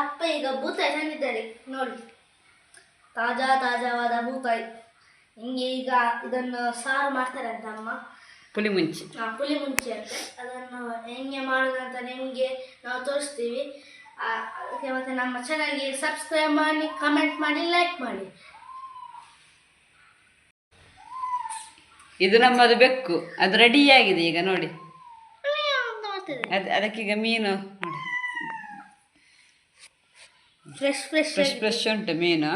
ಅಪ್ಪ ಈಗ ಬೂತಾಯಿ ತಂದಿದ್ದಾರೆ ನೋಡಿ. ತಾಜಾ ತಾಜಾವಾದ ಬೂತಾಯಿ ಹಿಂಗೆ ಈಗ ಇದನ್ನು ಸಾರು ಮಾಡ್ತಾರೆ ಅಂತ ಅಮ್ಮ ಪುಲಿ ಮುಂಚಿ. ಆ, ಪುಲಿ ಮುಂಚೆ ಅಂತ. ಅದನ್ನು ಹೆಂಗೆ ಮಾಡೋದಂತ ನಿಮಗೆ ನಾವು ತೋರಿಸ್ತೀವಿ. ಆ, ಅದಕ್ಕೆ ಮತ್ತೆ ನಮ್ಮ ಚಾನಲ್ಗೆ ಸಬ್ಸ್ಕ್ರೈಬ್ ಮಾಡಿ ಕಮೆಂಟ್ ಮಾಡಿ ಲೈಕ್ ಮಾಡಿ. ಇದು ನಮ್ಮದು ಬೆಕ್ಕು. ಅದು ರೆಡಿಯಾಗಿದೆ ಈಗ ನೋಡಿ. ಅದು ಅದಕ್ಕೀಗ ಮೀನು. ನೋಡಿ. ಫ್ರೆಶ್ ಫ್ರೆಶ್ ಫ್ರೆಶ್ ಫ್ರೆಶ್ ಉಂಟು ಮೀನು.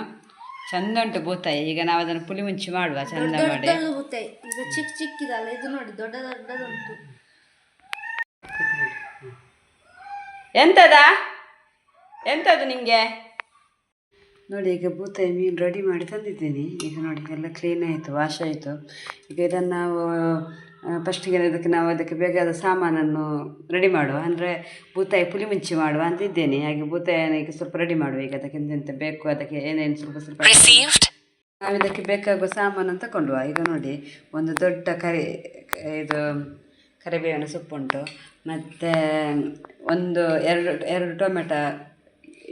ಚಂದ ಉಂಟು ಬೂತಾಯಿ ಈಗ ನಾವು ಅದನ್ನು ಪುಳಿ ಮುಂಚಿ ಮಾಡುವ ಚಂದ ಮಾಡಿ. ಬೂತಾಯಿ ಈಗ ಚಿಕ್ಕ ಚಿಕ್ಕಿದಲ್ಲ ಇದು ನೋಡಿ ದೊಡ್ಡ ದೊಡ್ಡದುಂಟು. ಎಂತದ? ಎಂತದು ನಿಮಗೆ ನೋಡಿ ಈಗ ಬೂತಾಯಿ ಮೀನು ರೆಡಿ ಮಾಡಿ ತಂದಿದ್ದೀನಿ. ಈಗ ನೋಡಿ ಎಲ್ಲ ಕ್ಲೀನ್ ಆಯಿತು ವಾಶ್ ಆಯಿತು. ಈಗ ಇದನ್ನು ನಾವು ಫಸ್ಟಿಗೆ ಅದಕ್ಕೆ ನಾವು ಅದಕ್ಕೆ ಬೇಕಾದ ಸಾಮಾನನ್ನು ರೆಡಿ ಮಾಡುವ. ಅಂದರೆ ಬೂತಾಯಿ ಪುಲಿಮುಂಚಿ ಮುಂಚಿ ಮಾಡುವ ಅಂತಿದ್ದೇನೆ ಹಾಗೆ ಬೂತಾಯಿಯನ್ನು ಈಗ ಸ್ವಲ್ಪ ರೆಡಿ ಮಾಡುವ. ಈಗ ಅದಕ್ಕೆ ಎಂತೆಂತ ಬೇಕು ಅದಕ್ಕೆ ಏನೇನು ಸ್ವಲ್ಪ ಸ್ವಲ್ಪ ನಾವು ಇದಕ್ಕೆ ಬೇಕಾಗುವ ಸಾಮಾನು ತಗೊಂಡುವ ಈಗ ನೋಡಿ ಒಂದು ದೊಡ್ಡ ಕರಿ ಇದು ಕರಿಬೇವಿನ ಸೊಪ್ಪುಂಟು. ಮತ್ತು ಒಂದು ಎರಡು ಎರಡು ಟೊಮೆಟೊ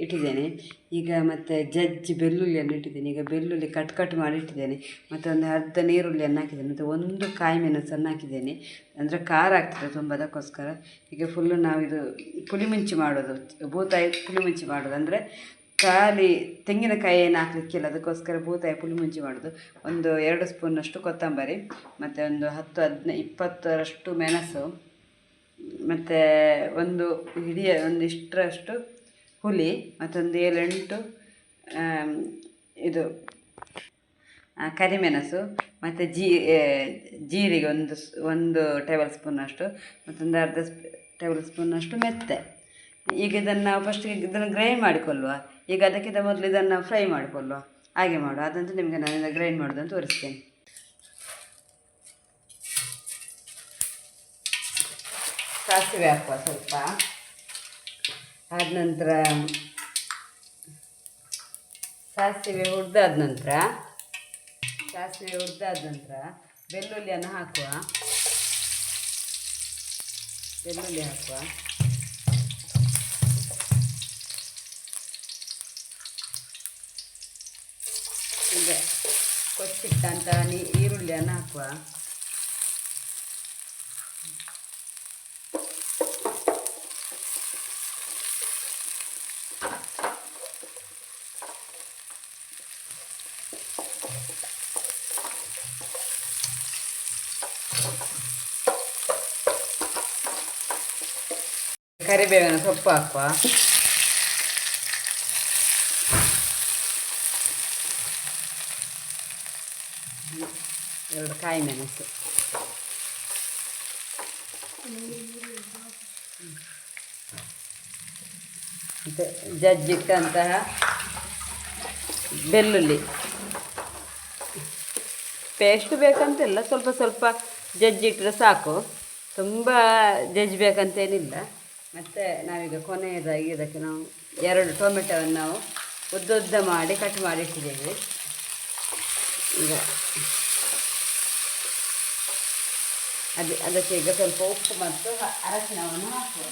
ಇಟ್ಟಿದ್ದೇನೆ. ಈಗ ಮತ್ತು ಜಜ್ಜಿ ಬೆಳ್ಳುಳ್ಳಿಯನ್ನು ಇಟ್ಟಿದ್ದೇನೆ. ಈಗ ಬೆಳ್ಳುಳ್ಳಿ ಕಟ್ ಕಟ್ ಮಾಡಿ ಇಟ್ಟಿದ್ದೇನೆ. ಮತ್ತು ಒಂದು ಅರ್ಧ ನೀರುಳ್ಳಿಯನ್ನು ಹಾಕಿದ್ದೇನೆ. ಮತ್ತು ಒಂದು ಕಾಯಿ ಮೆಣಸನ್ನು ಹಾಕಿದ್ದೇನೆ. ಅಂದರೆ ಖಾರ ಆಗ್ತದೆ ತುಂಬ, ಅದಕ್ಕೋಸ್ಕರ. ಈಗ ಫುಲ್ಲು ನಾವು ಇದು ಪುಳಿಮುಂಚಿ ಮಾಡೋದು. ಭೂತಾಯಿ ಪುಳಿಮುಂಚಿ ಮಾಡೋದು. ಅಂದರೆ ಖಾಲಿ ತೆಂಗಿನಕಾಯಿ ಏನು ಹಾಕಲಿಕ್ಕಿಲ್ಲ. ಅದಕ್ಕೋಸ್ಕರ ಭೂತಾಯಿ ಪುಳಿಮುಂಚಿ ಮಾಡೋದು. ಒಂದು ಎರಡು ಸ್ಪೂನಷ್ಟು ಕೊತ್ತಂಬರಿ, ಮತ್ತು ಒಂದು ಹತ್ತು, ಹದಿನೈ, ಇಪ್ಪತ್ತರಷ್ಟು ಮೆಣಸು, ಮತ್ತು ಒಂದು ಹಿಡಿಯ ಒಂದು ಹುಳಿ ಮತ್ತೊಂದು ಏಳೆಂಟು ಇದು ಕರಿಮೆಣಸು ಮತ್ತು ಜೀ ಜೀರಿಗೆ ಒಂದು ಒಂದು ಟೇಬಲ್ ಸ್ಪೂನಷ್ಟು ಮತ್ತೊಂದು ಅರ್ಧ ಟೇಬಲ್ ಸ್ಪೂನಷ್ಟು ಮೆತ್ತೆ. ಈಗ ಇದನ್ನು ನಾವು ಫಸ್ಟಿಗೆ ಇದನ್ನು ಗ್ರೈಂಡ್ ಮಾಡಿಕೊಳ್ಳುವ. ಈಗ ಅದಕ್ಕಿಂತ ಮೊದಲು ಇದನ್ನು ಫ್ರೈ ಮಾಡಿಕೊಳ್ಳುವ. ಹಾಗೆ ಮಾಡುವ. ಅದಂತೂ ನಿಮಗೆ ನಾನು ಗ್ರೈಂಡ್ ಮಾಡೋದನ್ನು ತೋರಿಸ್ತೇನೆ. ಸಾಸಿವೆ ಹಾಕುವ ಸ್ವಲ್ಪ. ಆದ ನಂತರ ಸಾಸಿವೆ ಹುರಿದಾದ ನಂತರ, ಸಾಸಿವೆ ಹುರಿದಾದ ನಂತರ ಬೆಳ್ಳುಳ್ಳಿಯನ್ನು ಹಾಕುವ. ಬೆಳ್ಳುಳ್ಳಿ ಹಾಕುವ. ಈಗ ನೀ ಈರುಳ್ಳಿಯನ್ನು ಹಾಕುವ. ಕರಿಬೇವಿನ ಸೊಪ್ಪು ಹಾಕುವ. ಎರಡು ಕಾಯಿ ಮೆಣಸು. ಮತ್ತು ಜಜ್ಜಿಟ್ಟಂತಹ ಬೆಳ್ಳುಳ್ಳಿ. ಪೇಸ್ಟ್ ಬೇಕಂತಿಲ್ಲ, ಸ್ವಲ್ಪ ಸ್ವಲ್ಪ ಜಜ್ಜಿಟ್ಟರೆ ಸಾಕು. ತುಂಬ ಜಜ್ಬೇಕಂತೇನಿಲ್ಲ ಮತ್ತು ನಾವೀಗ ಕೊನೆಯದಾಗಿ ಇದಕ್ಕೆ ನಾವು ಎರಡು ಟೊಮೆಟೊವನ್ನು ನಾವು ಉದ್ದುದ್ದ ಮಾಡಿ ಕಟ್ ಮಾಡಿ ಇಟ್ಟಿದ್ದೇವೆ ಈಗ ಅದು ಅದಕ್ಕೆ ಈಗ ಸ್ವಲ್ಪ ಉಪ್ಪು ಮತ್ತು ಅರಶಿನವನ್ನು ಹಾಕುವ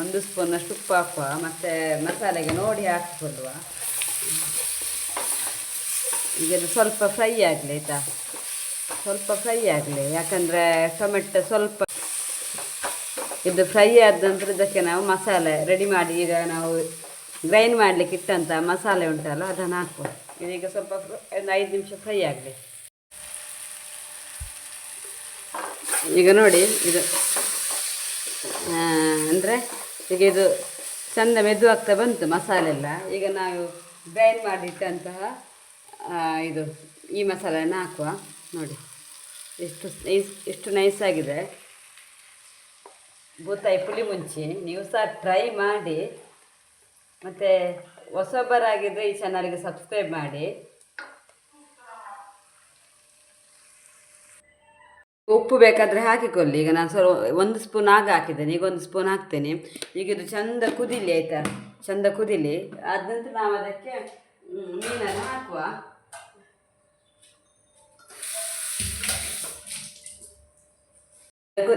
ಒಂದು ಸ್ಪೂನಷ್ಟು ಉಪ್ಪು ಹಾಕುವ, ಮತ್ತು ಮಸಾಲೆಗೆ ನೋಡಿ ಹಾಕಿಕೊಳ್ಳುವ ಈಗ ಸ್ವಲ್ಪ ಫ್ರೈ ಆಗಲಿ ಆಯಿತಾ? ಸ್ವಲ್ಪ ಫ್ರೈ ಆಗಲಿ, ಯಾಕಂದರೆ ಟೊಮೆಟೊ ಸ್ವಲ್ಪ ಇದು ಫ್ರೈ ಆದ ನಂತರ ಇದಕ್ಕೆ ನಾವು ಮಸಾಲೆ ರೆಡಿ ಮಾಡಿ, ಈಗ ನಾವು ಗ್ರೈಂಡ್ ಮಾಡಲಿಕ್ಕೆ ಇಟ್ಟಂಥ ಮಸಾಲೆ ಉಂಟಲ್ಲ, ಅದನ್ನು ಹಾಕುವ. ಇದೀಗ ಸ್ವಲ್ಪ ಒಂದು ಐದು ನಿಮಿಷ ಫ್ರೈ ಆಗಲಿ. ಈಗ ನೋಡಿ, ಇದು ಅಂದರೆ ಈಗ ಇದು ಚೆಂದ ಮೆದು ಆಗ್ತಾ ಬಂತು ಮಸಾಲೆ ಎಲ್ಲ. ಈಗ ನಾವು ಗ್ರೈಂಡ್ ಮಾಡಿಟ್ಟಂತಹ ಇದು, ಈ ಮಸಾಲೆಯನ್ನು ಹಾಕುವ. ನೋಡಿ, ಎಷ್ಟು ನೈಸ್ ಎಷ್ಟು ನೈಸ್ ಆಗಿದೆ. ಬೂತಾಯಿ ಪುಳಿ ಮುಂಚಿ ನೀವು ಸಹ ಟ್ರೈ ಮಾಡಿ. ಮತ್ತು ಹೊಸಬರಾಗಿದ್ದರೆ ಈ ಚಾನಲ್ಗೆ ಸಬ್ಸ್ಕ್ರೈಬ್ ಮಾಡಿ. ಉಪ್ಪು ಬೇಕಾದರೆ ಹಾಕಿಕೊಳ್ಳಿ. ಈಗ ನಾನು ಸ್ವಲ್ಪ ಒಂದು ಸ್ಪೂನ್ ಆಗ ಹಾಕಿದ್ದೇನೆ. ಈಗ ಒಂದು ಸ್ಪೂನ್ ಹಾಕ್ತೇನೆ. ಈಗ ಇದು ಚಂದ ಕುದಿಲಿ ಆಯಿತಾ? ಚಂದ ಕುದಿಲಿ. ಆದ ನಂತರ ನಾವು ಅದಕ್ಕೆ ಮೀನನ್ನು ಹಾಕುವ.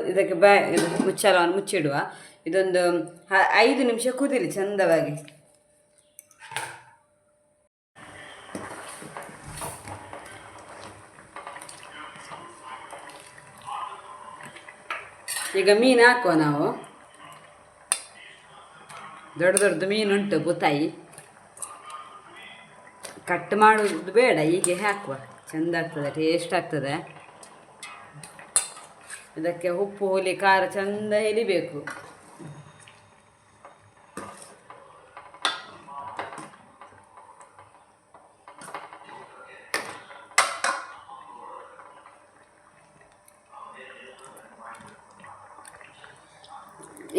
ಇದಕ್ಕೆ ಬ್ಯಾ ಇದು ಮುಚ್ಚಿಡುವ. ಇದೊಂದು ಐದು ನಿಮಿಷ ಕುದಿಲಿ ಚಂದವಾಗಿ. ಈಗ ಮೀನು ಹಾಕುವ ನಾವು. ದೊಡ್ಡ ದೊಡ್ಡದು ಮೀನು ಉಂಟು ಬುತಾಯಿ. ಕಟ್ ಮಾಡುವುದು ಬೇಡ, ಹೀಗೆ ಹಾಕುವ. ಚೆಂದ ಆಗ್ತದೆ ಟೇಸ್ಟ್ ಆಗ್ತದೆ. ಇದಕ್ಕೆ ಉಪ್ಪು ಹುಲಿ ಖಾರ ಚೆಂದ ಎಲಿಬೇಕು.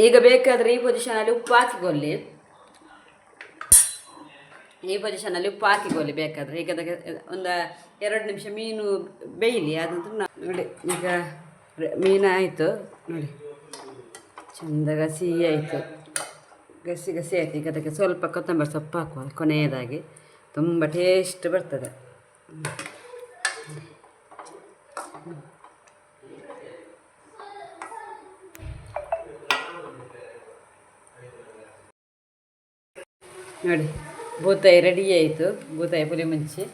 ಈಗ ಬೇಕಾದರೆ ಈ ಪೊಸಿಷನಲ್ಲಿ ಉಪ್ಪು ಹಾಕಿಕೊಳ್ಳಿ. ಈ ಪೊಸಿಷನಲ್ಲಿ ಉಪ್ಪು ಹಾಕಿಕೊಳ್ಳಿ ಬೇಕಾದರೆ. ಈಗ ಅದಕ್ಕೆ ಒಂದು ಎರಡು ನಿಮಿಷ ಮೀನು ಬೇಯಲಿ, ಅದಂತೂ ನೋಡಿ, ಈಗ ಮೀನು ಆಯಿತು. ನೋಡಿ, ಚಂದ ಗಸಿ ಆಯಿತು. ಗಸಿ ಗಸಿ ಆಯಿತು. ಈಗ ಅದಕ್ಕೆ ಸ್ವಲ್ಪ ಕೊತ್ತಂಬರಿ ಸೊಪ್ಪು ಹಾಕುವ, ಕೊನೆಯದಾಗಿ. ತುಂಬ ಟೇಸ್ಟ್ ಬರ್ತದೆ. ನೋಡಿ ಬೂತಾಯಿ ರೆಡಿ ಆಯಿತು. ಬೂತಾಯಿ ಪುಲಿ ಮುಂಚಿ.